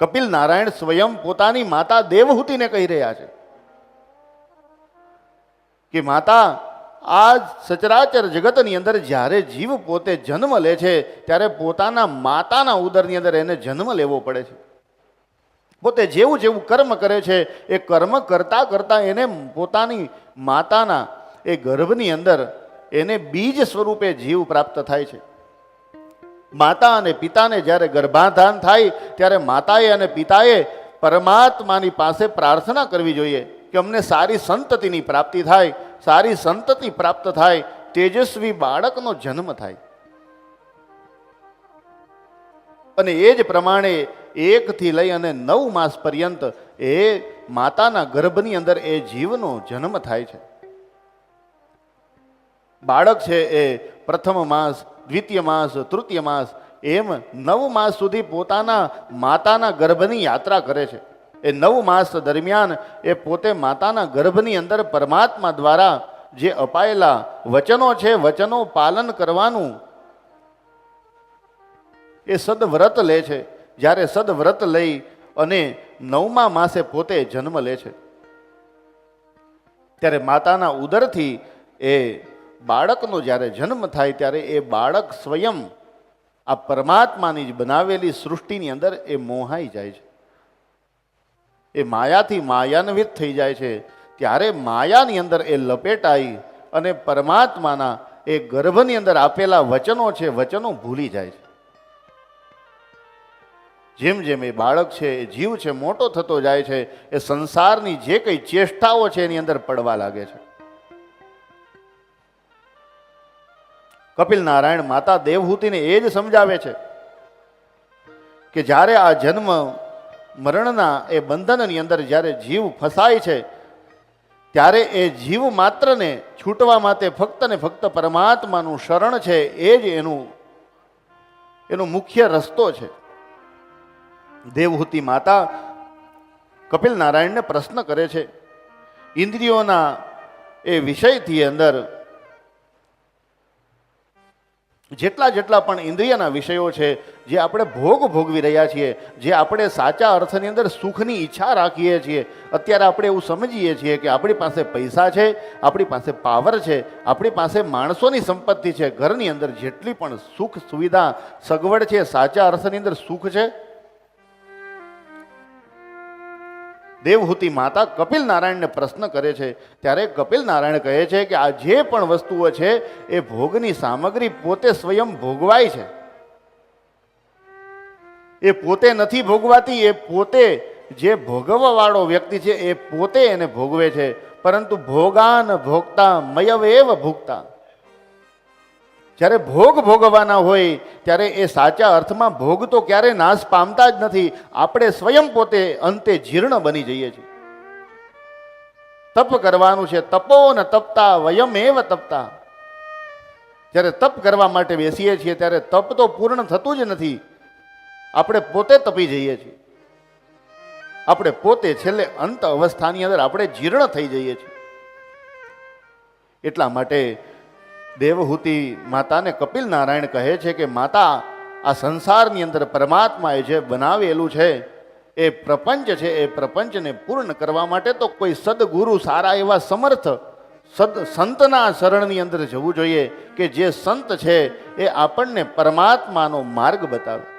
કપિલ નારાયણ સ્વયં પોતાની માતા દેવહૂતિને કહી રહ્યા છે કે માતા આ સચરાચર જગતની અંદર જ્યારે જીવ પોતે જન્મ લે છે, ત્યારે પોતાના માતાના ઉદરની અંદર એને જન્મ લેવો પડે છે. પોતે જેવું જેવું કર્મ કરે છે, એ કર્મ કરતા કરતા એને પોતાની માતાના એ ગર્ભની અંદર એને બીજ સ્વરૂપે જીવ પ્રાપ્ત થાય છે. માતા અને પિતાને જ્યારે ગર્ભાધાન થાય, ત્યારે માતાએ અને પિતાએ પરમાત્માની પાસે પ્રાર્થના કરવી જોઈએ કે અમને સારી સંતતિની પ્રાપ્તિ થાય, સારી સંતતિ પ્રાપ્ત થાય, તેજસ્વી બાળકનો જન્મ થાય. અને એ જ પ્રમાણે એકથી લઈ અને નવ માસ પર્યંત એ માતાના ગર્ભની અંદર એ જીવનો જન્મ થાય છે. બાળક છે એ પ્રથમ માસ દ્વિતીય માસ, તૃતીય માસ, એમ નવ માસ સુધી પોતાના માતાના ગર્ભની યાત્રા કરે છે. એ નવ માસ દરમિયાન એ પોતે માતાના ગર્ભની અંદર પરમાત્મા દ્વારા જે અપાયેલા વચનો છે, વચનો પાલન કરવાનું એ સદવ્રત લે છે. જ્યારે સદવ્રત લઈ અને નવમા માસે પોતે જન્મ લે છે. ત્યારે માતાના ઉદરથી એ બાળકનો જ્યારે જન્મ થાય ત્યારે એ બાળક સ્વયં આ પરમાત્માની જ બનાવેલી સૃષ્ટિની અંદર એ મોહાઈ જાય છે. એ માયાથી માયાન્વિત થઈ જાય છે. ત્યારે માયાની અંદર એ લપેટાઈ અને પરમાત્માના એ ગર્ભની અંદર આપેલા વચનો છે, વચનો ભૂલી જાય છે. જેમ જેમ એ બાળક છે, એ જીવ છે, મોટો થતો જાય છે, એ સંસારની જે કંઈ ચેષ્ટાઓ છે એની અંદર પડવા લાગે છે. કપિલ નારાયણ માતા દેવહૂતિને એ જ સમજાવે છે કે જ્યારે આ જન્મ મરણના એ બંધનની અંદર જ્યારે જીવ ફસાય છે, ત્યારે એ જીવ માત્રને છૂટવા માટે ફક્ત ને ફક્ત પરમાત્માનું શરણ છે, એ જ એનું, એનો મુખ્ય રસ્તો છે. દેવહૂતિ માતા કપિલ નારાયણને પ્રશ્ન કરે છે, ઇન્દ્રિયોના એ વિષયથી અંદર જેટલા જેટલા પણ ઇન્દ્રિયના વિષયો છે, જે આપણે ભોગ ભોગવી રહ્યા છીએ, જે આપણે સાચા અર્થની અંદર સુખની ઈચ્છા રાખીએ છીએ, અત્યારે આપણે એવું સમજીએ છીએ કે આપણી પાસે પૈસા છે, આપણી પાસે પાવર છે, આપણી પાસે માણસોની સંપત્તિ છે, ઘરની અંદર જેટલી પણ સુખ સુવિધા સગવડ છે, સાચા અર્થની અંદર સુખ છે દેવહૂતિ માતા કપિલ નારાયણને પ્રશ્ન કરે છે. ત્યારે કપિલ નારાયણ કહે છે કે આ જે પણ વસ્તુઓ છે, એ ભોગની સામગ્રી પોતે સ્વયં ભોગવાય છે. એ પોતે નથી ભોગવાતી, એ પોતે જે ભોગવવાવાળો વ્યક્તિ છે, એ પોતે એને ભોગવે છે. પરંતુ ભોગાન ભોગતા મયવેવ ભોગતા જ્યારે ભોગ ભોગવવાના હોય, ત્યારે એ સાચા અર્થમાં ભોગ તો ક્યારે નાશ પામતા જ નથી. આપણે સ્વયં પોતે અંતે જીર્ણ બની જઈએ છીએ. તપ કરવાનું છે, તપો ન તપતા, વયમેવ તપતા. જ્યારે તપ કરવા માટે બેસીએ છીએ, ત્યારે તપ તો પૂર્ણ થતું જ નથી. આપણે પોતે તપી જઈએ છીએ. આપણે પોતે છેલ્લે અંત અવસ્થાની અંદર આપણે જીર્ણ થઈ જઈએ છીએ. એટલા માટે દેવહૂતિ માતાને કપિલ નારાયણ કહે છે કે, માતા, આ સંસારની અંદર પરમાત્માએ જે બનાવેલું છે, એ પ્રપંચ છે, એ પ્રપંચને પૂર્ણ કરવા માટે તો કોઈ સદગુરુ સારા એવા સમર્થ સદ, સંતના શરણની અંદર જવું જોઈએ કે જે સંત છે, એ આપણને પરમાત્માનો માર્ગ બતાવે.